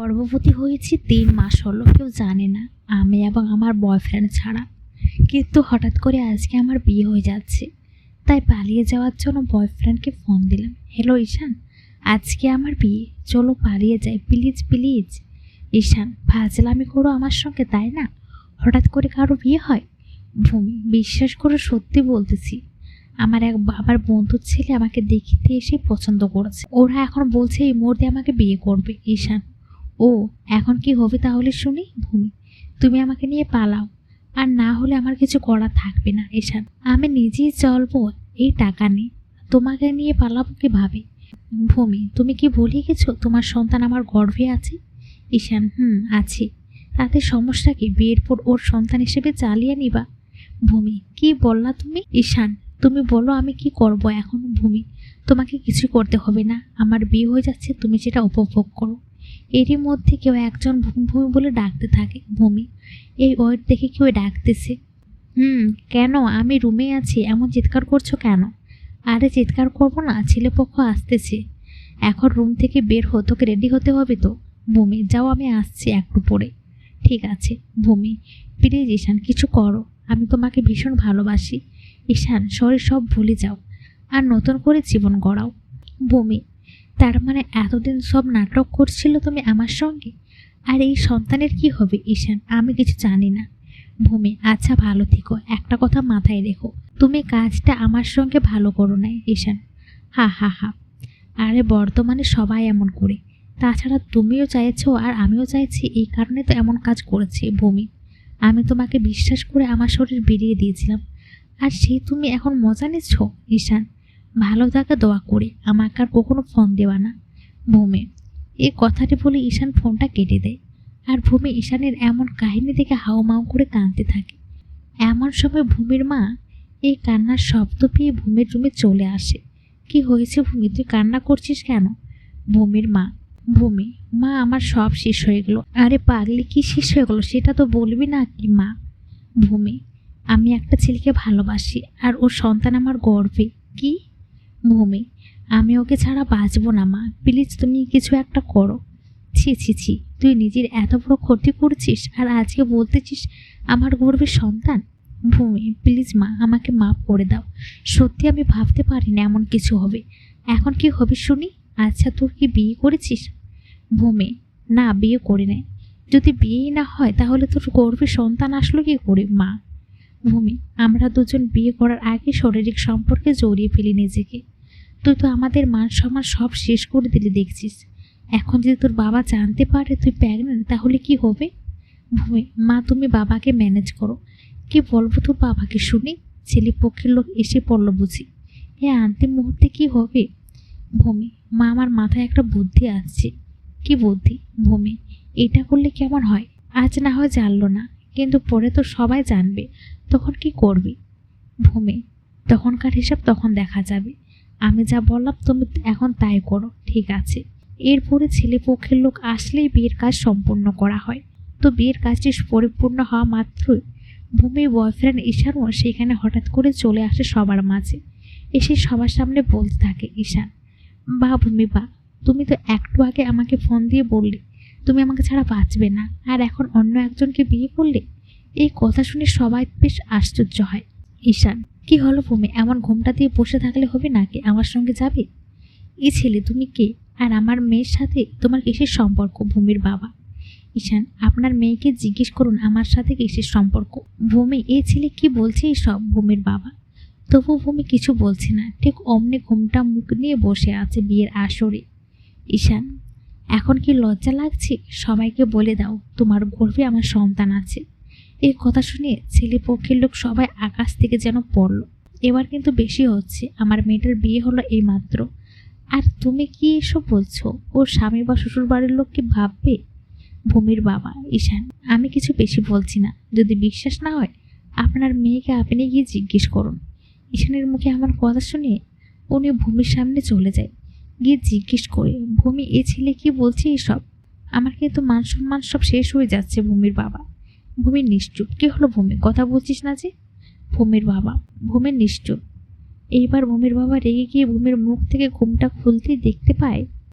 গর্ভবতী হয়েছি, তিন মাস হলো, কেউ জানে না। আমি এবং আমার বয়ফ্রেন্ড ছাড়া। কিন্তু হঠাৎ করে আজকে আমার বিয়ে হয়ে যাচ্ছে। তাই পালিয়ে যাওয়ার জন্য বয়ফ্রেন্ডকে ফোন দিলাম। হ্যালো ঈশান, আজকে আমার বিয়ে। চলো পালিয়ে যাই প্লিজ প্লিজ ঈশান, ফাজলামি করো আমার সঙ্গে, তাই না? হঠাৎ করে কারও বিয়ে হয়? ভূমি, বিশ্বাস করে সত্যি বলতেছি। আমার এক বাবার বন্ধুর ছেলে আমাকে দেখিতে এসে পছন্দ করেছে। ওরা এখন বলছে এই মুহূর্তে আমাকে বিয়ে করবে, ঈশান। ও, এখন কি হবে তাহলে শুনি? ভূমি, তুমি আমাকে নিয়ে পালাও। আর না হলে আমার কিছু করা থাকবে না ঈশান আমি নিজেই চলবো এই টাকা নিয়ে। তোমাকে নিয়ে পালাবো কীভাবে? ভূমি, তুমি কি ভুলে গেছো তোমার সন্তান আমার গর্ভে আছে? ঈশান, হুম, আছে। তাতে সমস্যা কি? বিয়ের পর ওর সন্তান হিসেবে চালিয়ে নিবা? ভূমি, কি বললা তুমি? ঈশান, তুমি বলো আমি কি করব এখন? ভূমি, তোমাকে কিছু করতে হবে না। আমার বিয়ে হয়ে যাচ্ছে, তুমি সেটা উপভোগ করো। এরই মধ্যে কেউ একজন ভূমি বলে ডাকতে থাকে, ভূমি। এই ওয়েট দেখে কেউ ডাকতেছে। হুম, কেন? আমি রুমে আছি, এমন চিৎকার করছ কেন? আরে, চিৎকার করব না, ছেলেপক্ষ আসতেছে। এখন রুম থেকে বের হো তোকে রেডি হতে হবে তো। ভূমি, যাও, আমি আসছি একটু পরে। ঠিক আছে, ভূমি। প্লিজ, ঈশান, কিছু করো। আমি তোমাকে ভীষণ ভালোবাসি। ঈশান, সরি, সব ভুলে যাও। আর নতুন করে জীবন গড়াও। ভূমি তার মানে এতদিন সব নাটক করছিল তুমি আমার সঙ্গে? আর এই সন্তানের কি হবে, ঈশান? আমি কিছু জানি না। ভূমি আচ্ছা ভালো থেকো। একটা কথা মাথায় রেখো। তুমি কাজটা আমার সঙ্গে ভালো করো নাই, ঈশান। হা হা হা। আরে, বর্তমানে সবাই এমন করে। তাছাড়া তুমিও চাইছো আর আমিও চাইছি, এই কারণে তো এমন কাজ করেছি, ভূমি। আমি তোমাকে বিশ্বাস করে আমার শরীর বেরিয়ে দিয়েছিলাম। আর সেই তুমি এখন মজা নিচ্ছ, ঈশান? ভালো থাকা দোয়া করে। আমাকে আর কখনো ফোন দেওয়া না। ভূমি, এই কথাটি বলে ঈশান ফোনটা কেটে দেয়। আর ভূমি ঈশানের এমন কাহিনী দেখে হাউমাউ করে কাঁদতে থাকে। এমন সময় ভূমির মা এই কান্নার শব্দ পেয়ে ভূমির রুমে চলে আসে। কি হয়েছে ভূমি? তুই কান্না করছিস কেন? ভূমির মা, ভূমি, মা আমার সব শেষ হয়ে গেলো। আরে পাগলি, কি শেষ হয়ে গেলো? সেটা তো বলবি না কি, মা? ভূমি, আমি একটা ছেলেকে ভালোবাসি, আর ওর সন্তান আমার গর্বে। কি? ভূমি আমি ওকে ছাড়া বাঁচবো না, মা। প্লিজ তুমি কিছু একটা করো। ছি ছি ছি। তুই নিজের এত বড় ক্ষতি করছিস আর আজকে বলতেছিস আমার গর্বের সন্তান? ভূমি প্লিজ মা, আমাকে মাফ করে দাও। সত্যি আমি ভাবতে পারি না এমন কিছু হবে। এখন কি হবে শুনি? আচ্ছা তোর কি বিয়ে করেছিস? ভূমি না, বিয়ে করি নাই যদি বিয়েই না হয় তাহলে তোর গর্ভের সন্তান আসলো কি করে, মা? ভূমি আমরা দুজন বিয়ে করার আগে শারীরিক সম্পর্কে জড়িয়ে ফেলি নিজেকে। তুই তো আমাদের মান সম্মান সব শেষ করে দিলি দেখছিস। এখন যদি তোর বাবা জানতে পারে তুই প্রেগনেন্ট তাহলে কি হবে? ভূমি মা, তুমি বাবাকে ম্যানেজ করো। কি বলব তোর বাবাকে শুনি? ছেলে পক্ষের লোক এসে পড়ল বুঝি। এ আন্তিম মুহূর্তে কি হবে? ভূমি মা, আমার মাথায় একটা বুদ্ধি আসছে। কি বুদ্ধি? ভূমি এটা করলে কেমন হয়? আজ না হয় জানলো না। কিন্তু পরে তো সবাই জানবে, তখন কি করবি? ভূমি, তখনকার হিসাব তখন দেখা যাবে। আমি যা বললাম তুমি এখন তাই করো, ঠিক আছে। এরপরে ছেলে পক্ষের লোক আসলেই বিয়ের কাজ সম্পূর্ণ করা হয়। তো বিয়ের কাজটি পরিপূর্ণ হওয়া মাত্রই ভূমির বয়ফ্রেন্ড ঈশানও সেখানে হঠাৎ করে চলে আসে সবার মাঝে। এসে সবার সামনে বলতে থাকে, ঈশান, বা ভূমি, বা, তুমি তো একটু আগে আমাকে ফোন দিয়ে বললে তুমি আমাকে ছাড়া বাঁচবে না। আর এখন অন্য একজনকে বিয়ে করলে? এই কথা শুনে সবাই বেশ আশ্চর্য হয়। ঈশান, কি হলো ভূমি? এমন ঘুমটা দিয়ে বসে থাকলে হবে নাকি? আমার সঙ্গে যাবে? এই ছেলে, তুমি কে? আর আমার মেয়ের সাথে তোমার কিসের সম্পর্ক? ভূমির বাবা। ঈশান, আপনার মেয়েকে জিজ্ঞেস করুন, আমার সাথে কিসের সম্পর্ক? ভূমি এই ছেলে কি বলছে সব ভূমির বাবা। তবু ভূমি কিছু বলছে না। ঠিক অমনি ঘুমটা মুখ নিয়ে বসে আছে বিয়ের আসরে। ঈশান এখন কি লজ্জা লাগছে? সবাইকে বলে দাও, তোমার গর্বে আমার সন্তান আছে। এই কথা শুনে ছেলে পক্ষের লোক সবাই আকাশ থেকে যেন পড়ল। এবার কিন্তু বেশি হচ্ছে, আমার মেয়েটার বিয়ে হলো এই মাত্র আর তুমি কি এসব বলছো? ওর স্বামী বা শ্বশুর বাড়ির লোক কি ভাববে? ভূমির বাবা, ঈশান, আমি কিছু বেশি বলছি না। যদি বিশ্বাস না হয়, আপনার মেয়েকে আপনি গিয়ে জিজ্ঞেস করুন। ঈশানের মুখে আমার কথা শুনে উনি ভূমির সামনে চলে যায়। গিয়ে জিজ্ঞেস করে, ভূমি, এ ছেলে কি বলছে এসব? আমার কিন্তু মান সম্মান সব শেষ হয়ে যাচ্ছে ভূমির বাবা। ভূমির নিশ্চুপ? কি হলো ভূমি? কথা বলছিস না যে? ভূমির বাবা ভূমির নিশ্চুপ। এইবার ভূমির বাবা রেগে গিয়ে ভূমির মুখ থেকে ঘুমটা খুলতেই দেখতে পায়?